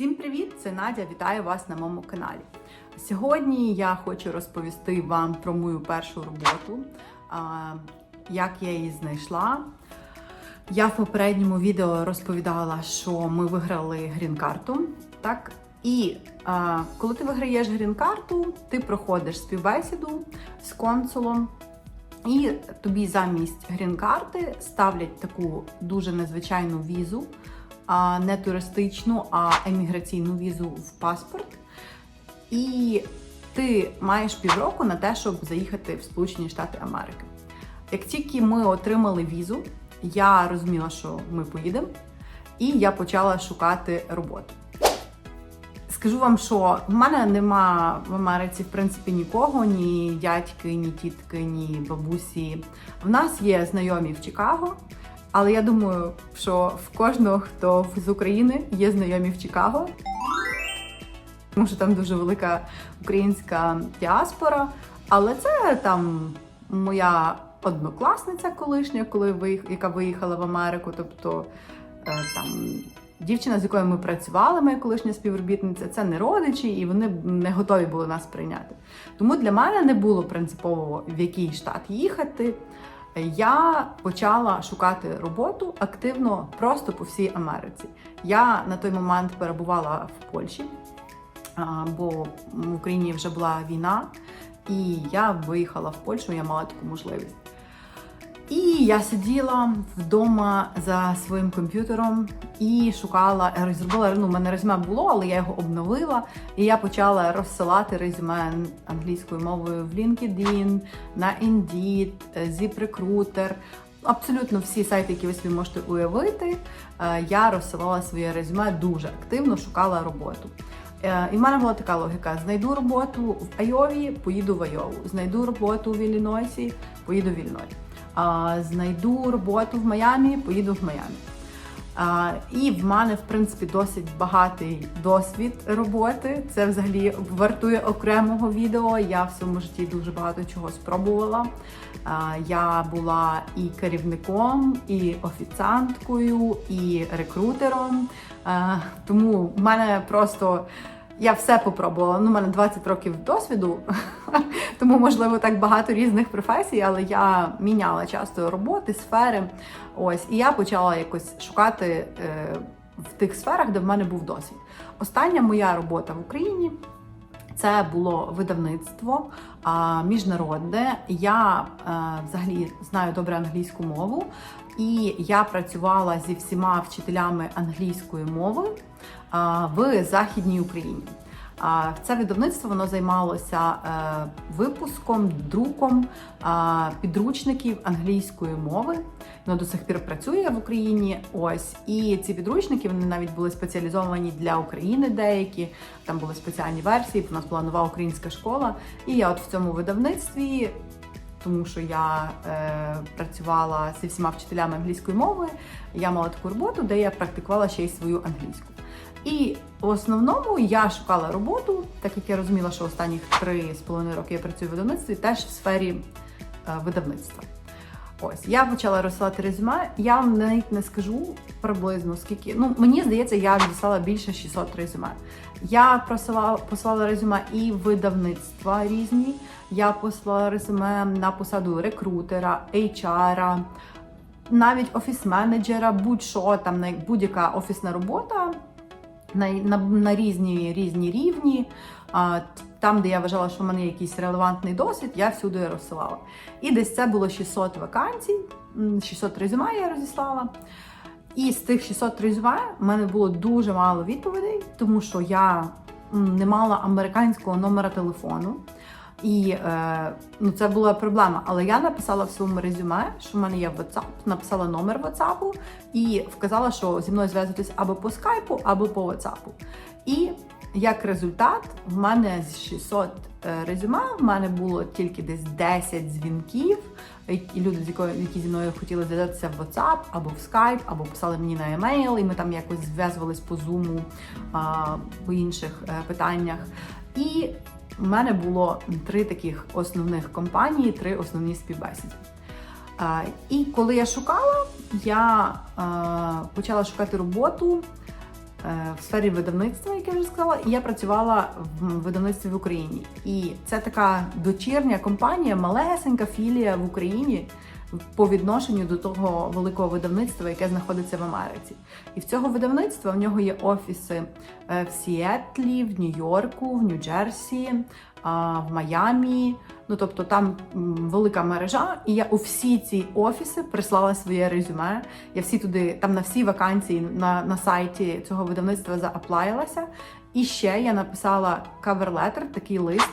Всім привіт! Це Надя. Вітаю вас на моєму каналі. Сьогодні я хочу розповісти вам про мою першу роботу, як я її знайшла. Я в попередньому відео розповідала, що ми виграли грін-карту. Так? І коли ти виграєш грін-карту, ти проходиш співбесіду з консулом. І тобі замість грін-карти ставлять таку дуже незвичайну візу, не туристичну, а еміграційну візу в паспорт. І ти маєш півроку на те, щоб заїхати в Сполучені Штати Америки. Як тільки ми отримали візу, я розуміла, що ми поїдемо, і я почала шукати роботу. Скажу вам, що в мене нема в Америці в принципі нікого, ні дядьки, ні тітки, ні бабусі. В нас є знайомі в Чикаго, але я думаю, що в кожного, хто з України, є знайомі в Чикаго, тому що там дуже велика українська діаспора. Але це там моя однокласниця колишня, коли виїх- яка виїхала в Америку, тобто е, там дівчина, з якою ми працювали, моя колишня співробітниця, це не родичі, і вони не готові були нас прийняти. Тому для мене не було принципово в який штат їхати. Я почала шукати роботу активно просто по всій Америці. Я на той момент перебувала в Польщі, бо в Україні вже була війна, і я виїхала в Польщу, я мала таку можливість. І я сиділа вдома за своїм комп'ютером і шукала, е, зробила, ну, у мене резюме було, але я його обновила. І я почала розсилати резюме англійською мовою в LinkedIn, на Indeed, е, ZipRecruiter. Абсолютно всі сайти, які ви собі можете уявити, е, я розсилала своє резюме дуже активно, шукала роботу. Е, І в мене була така логіка: знайду роботу в Айові, поїду в Айову. Знайду роботу в Іллінойсі, поїду в Іллінойс. Знайду роботу в Майамі, поїду в Майамі. І в мене, в принципі, досить багатий досвід роботи. Це взагалі вартує окремого відео. Я в своєму житті дуже багато чого спробувала. Я була і керівником, і офіціанткою, і рекрутером. Тому в мене просто я все попробувала. Ну, у мене 20 років досвіду, тому можливо так багато різних професій, але я міняла часто роботи, сфери. Ось, і я почала якось шукати е, в тих сферах, де в мене був досвід. Остання моя робота в Україні. Це було видавництво а, міжнародне. Я е, взагалі знаю добре англійську мову, і я працювала зі всіма вчителями англійської мови а, в Західній Україні. Це видавництво воно займалося е, випуском, друком підручників англійської мови. Воно до сих пір працює в Україні. Ось і ці підручники вони навіть були спеціалізовані для України. Деякі там були спеціальні версії. У нас була нова українська школа. І я от в цьому видавництві. Тому що я е, працювала зі всіма вчителями англійської мови, я мала таку роботу, де я практикувала ще й свою англійську. І в основному я шукала роботу, так як я розуміла, що останніх три з половиною роки я працюю в видавництві, теж в сфері е, видавництва. Ось я почала розсилати резюме. Я вам навіть не скажу приблизно скільки. Ну мені здається, я відіслала більше 600 резюме. Я просила, посилала резюме і видавництва різні. Я послала резюме на посаду рекрутера, HR, навіть офіс-менеджера, будь-що там будь-яка офісна робота на, на, на різні різні рівні. А, там, де я вважала, що в мене якийсь релевантний досвід, я всюди розсилала. І десь це було 600 вакансій, м, 600 резюме я розіслала. І з тих 600 резюме в мене було дуже мало відповідей, тому що я не мала американського номера телефону. І е, ну, це була проблема. Але я написала в своєму резюме, що в мене є WhatsApp, написала номер WhatsApp і вказала, що зі мною зв'язуватись або по скайпу, або по WhatsApp. І як результат, в мене з 600 е, резюме в мене було тільки десь 10 дзвінків. І люди, з якою які зі мною хотіли зв'язатися в WhatsApp або в Skype, або писали мені на емейл, і ми там якось зв'язувались по Zoom, а, по інших е, питаннях. І в мене було три таких основних компанії, три основні співбесіди. І коли я шукала, я почала шукати роботу е, в сфері видавництва, як я вже сказала, і я працювала в видавництві в Україні. І це така дочірня компанія, малесенька філія в Україні по відношенню до того великого видавництва, яке знаходиться в Америці. І в цього видавництва в нього є офіси е, в Сіетлі, в Нью-Йорку, в Нью-Джерсі, в Майамі. Ну тобто там велика мережа, і я у всі ці офіси прислала своє резюме. Я всі туди, там на всі вакансії на, на сайті цього видавництва зааплаїлася. І ще я написала каверлетер, такий лист.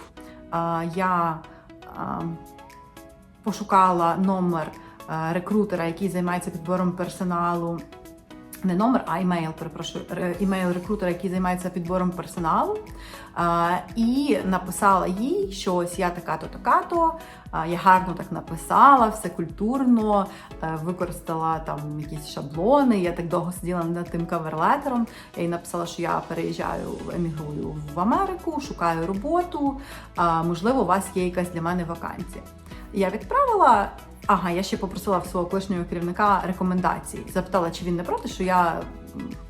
Я а, пошукала номер е, рекрутера, який займається підбором персоналу. Не номер, а імейл, перепрошую, імейл рекрутера, який займається підбором персоналу. І написала їй, що ось я така-то, така-то. Я гарно так написала, все культурно, е, використала там якісь шаблони. Я так довго сиділа над тим каверлетером. Я їй написала, що я переїжджаю, емігрую в Америку, шукаю роботу. Можливо, у вас є якась для мене вакансія. Я відправила. Ага, я ще попросила в свого колишнього керівника рекомендації. Запитала, чи він не проти, що я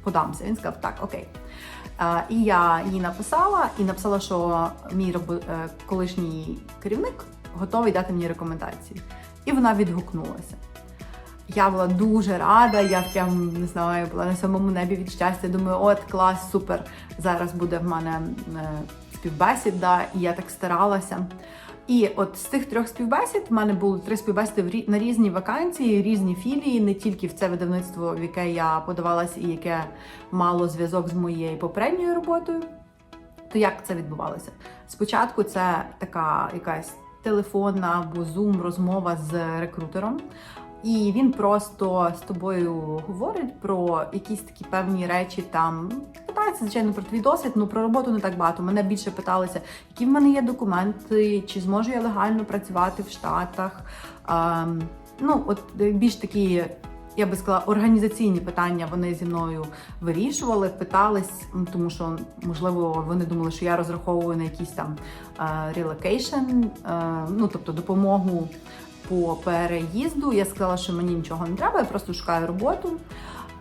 подамся. Він сказав, так, окей. І я їй написала і написала, що мій е, колишній керівник готовий дати мені рекомендації. І вона відгукнулася. Я була дуже рада, я прям не знаю, була на самому небі від щастя. Думаю, от клас, супер. Зараз буде в мене е, співбесіда, і я так старалася. І от з цих трьох співбесід в мене були три співбесіди на різні вакансії, різні філії, не тільки в це видавництво, в яке я подавалася і яке мало зв'язок з моєю попередньою роботою. То як це відбувалося? Спочатку це така якась телефонна або зум розмова з рекрутером. І він просто з тобою говорить про якісь такі певні речі. Там питається, звичайно, про твій досвід, ну про роботу не так багато. Мене більше питалися, які в мене є документи, чи зможу я легально працювати в Штатах. Ем, ну, от е, більш такі, я би сказала, організаційні питання вони зі мною вирішували, питались, тому що можливо вони думали, що я розраховую на якийсь там релокейшн, ну тобто допомогу по переїзду. Я сказала, що мені нічого не треба, я просто шукаю роботу.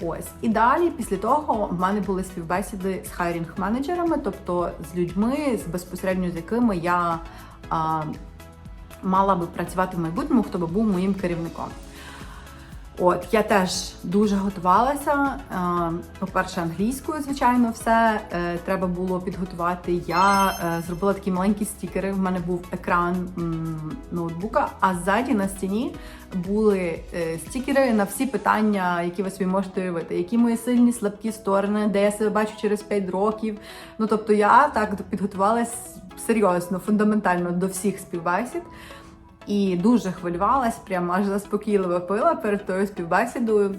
Ось і далі, після того, в мене були співбесіди з хайрінг менеджерами, тобто з людьми, з безпосередньо з якими я а, мала би працювати в майбутньому, хто би був моїм керівником. От я теж дуже готувалася. Е, По-перше, англійською, звичайно, все е, треба було підготувати. Я е, зробила такі маленькі стікери. В мене був екран ноутбука, а ззаді на стіні були стікери на всі питання, які ви собі можете уявити. Які мої сильні, слабкі сторони, де я себе бачу через 5 років. Ну тобто, я так підготувалась серйозно, фундаментально до всіх співбесід. І дуже хвилювалась, прямо аж заспокійливо пила перед тою співбесідою,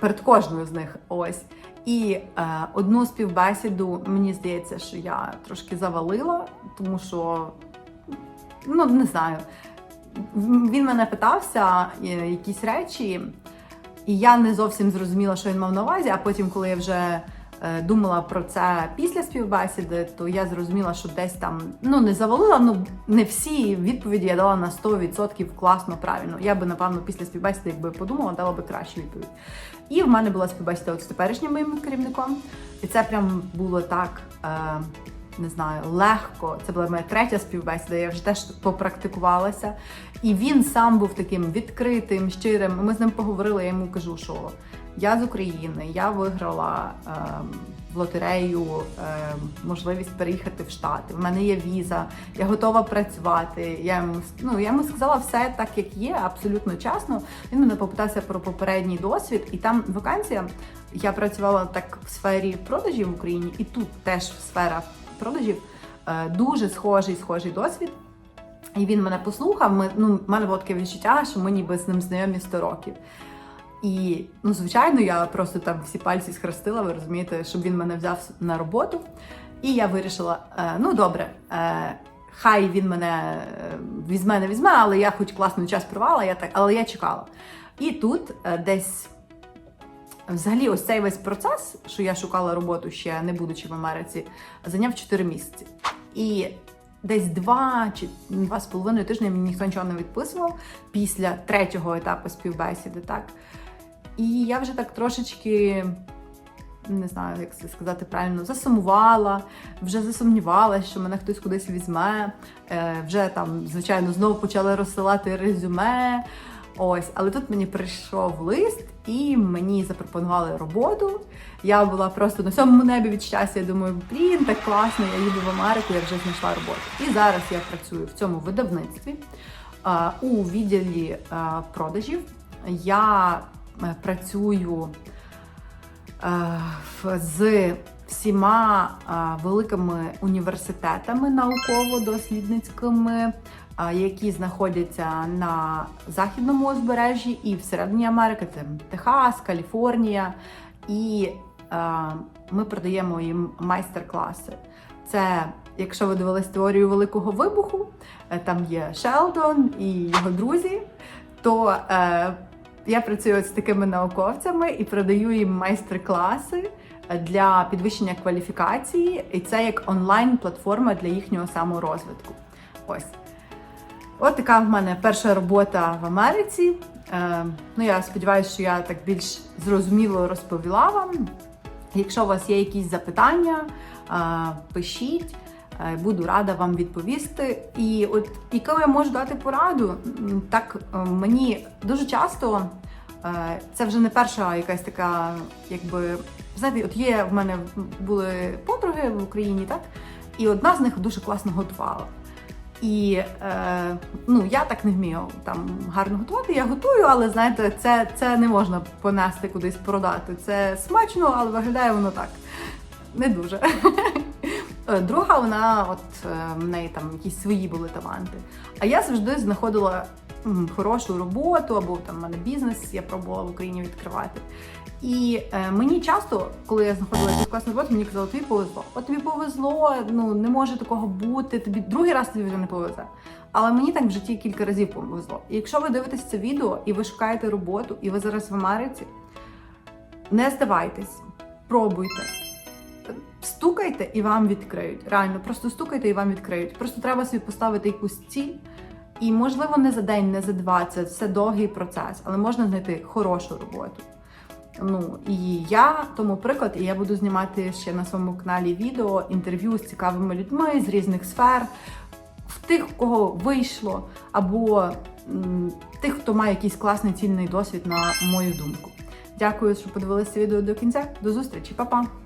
перед кожною з них. Ось. І е, одну співбесіду, мені здається, що я трошки завалила, тому що, ну не знаю, він мене питався е, якісь речі, і я не зовсім зрозуміла, що він мав на увазі, а потім, коли я вже думала про це після співбесіди, то я зрозуміла, що десь там ну не завалила, ну не всі відповіді я дала на 100% класно, правильно. Я би, напевно, після співбесіди, якби подумала, дала би кращу відповідь. І в мене була співбесіда от з теперішнім моїм керівником, і це прям було так. Е, не знаю, легко. Це була моя третя співбесіда, я вже теж попрактикувалася. І він сам був таким відкритим, щирим. Ми з ним поговорили, я йому кажу, що я з України, я виграла ем, в лотерею ем, можливість переїхати в Штати. В мене є віза, я готова працювати. Я йому, ну, я йому сказала все так, як є, абсолютно чесно. Він мене попитався про попередній досвід, і там вакансія. Я працювала так в сфері продажів в Україні, і тут теж сфера продажів. Е, Дуже схожий, схожий досвід. І він мене послухав. Ми, ну, в мене було таке відчуття, що ми ніби з ним знайомі 100 років. І, ну, звичайно, я просто там всі пальці схрестила, ви розумієте, щоб він мене взяв на роботу. І я вирішила: е, ну добре, е, хай він мене е, візьме, не візьме, але я хоч класний час провала, я так, але я чекала. І тут десь. Взагалі, ось цей весь процес, що я шукала роботу ще не будучи в Америці, зайняв 4 місяці. І десь два чи два з половиною тижні мені ніхто нічого не відписував після третього етапу співбесіди, так. І я вже так трошечки не знаю, як це сказати правильно, засумувала, вже засумнівалася, що мене хтось кудись візьме. Е, вже там, звичайно, знову почали розсилати резюме. Ось, але тут мені прийшов лист, і мені запропонували роботу. Я була просто на сьомому небі від щастя. Я думаю, блін, так класно, я їду в Америку, я вже знайшла роботу. І зараз я працюю в цьому видавництві е, у відділі е, продажів. Я працюю е, з всіма е, великими університетами науково-дослідницькими, е, які знаходяться на західному узбережжі і всередині Америки. Це Техас, Каліфорнія. І е, ми продаємо їм майстер-класи. Це, якщо ви дивились теорію великого вибуху, е, там є Шелдон і його друзі, то е, я працюю з такими науковцями і продаю їм майстер-класи для підвищення кваліфікації, і це як онлайн-платформа для їхнього саморозвитку. Ось. От така в мене перша робота в Америці. Е, ну, я сподіваюся, що я так більш зрозуміло розповіла вам. Якщо у вас є якісь запитання, е, пишіть. Е, Буду рада вам відповісти. І от яку я можу дати пораду, так е, мені дуже часто е, це вже не перша якась така, якби знаєте, от є в мене були подруги в Україні, так? І одна з них дуже класно готувала. І е, ну, я так не вмію там гарно готувати. Я готую, але знаєте, це, це не можна понести кудись продати. Це смачно, але виглядає воно так. Не дуже. Е, Друга, вона, от е, в неї там якісь свої були таланти. А я завжди знаходила хорошу роботу або там в мене бізнес, я пробувала в Україні відкривати. І е, мені часто, коли я знаходила якусь класну роботу, мені казали, тобі повезло. От тобі повезло, ну не може такого бути. Тобі другий раз тобі вже не повезе. Але мені так в житті кілька разів повезло. І якщо ви дивитесь це відео і ви шукаєте роботу, і ви зараз в Америці, не здавайтесь, пробуйте. Стукайте і вам відкриють. Реально, просто стукайте і вам відкриють. Просто треба собі поставити якусь ціль. І, можливо, не за день, не за два, це все довгий процес, але можна знайти хорошу роботу. Ну і я тому приклад, і я буду знімати ще на своєму каналі відео інтерв'ю з цікавими людьми з різних сфер, в тих, у кого вийшло, або м, тих, хто має якийсь класний цільний досвід, на мою думку. Дякую, що подивилися відео до кінця. До зустрічі, Па-па!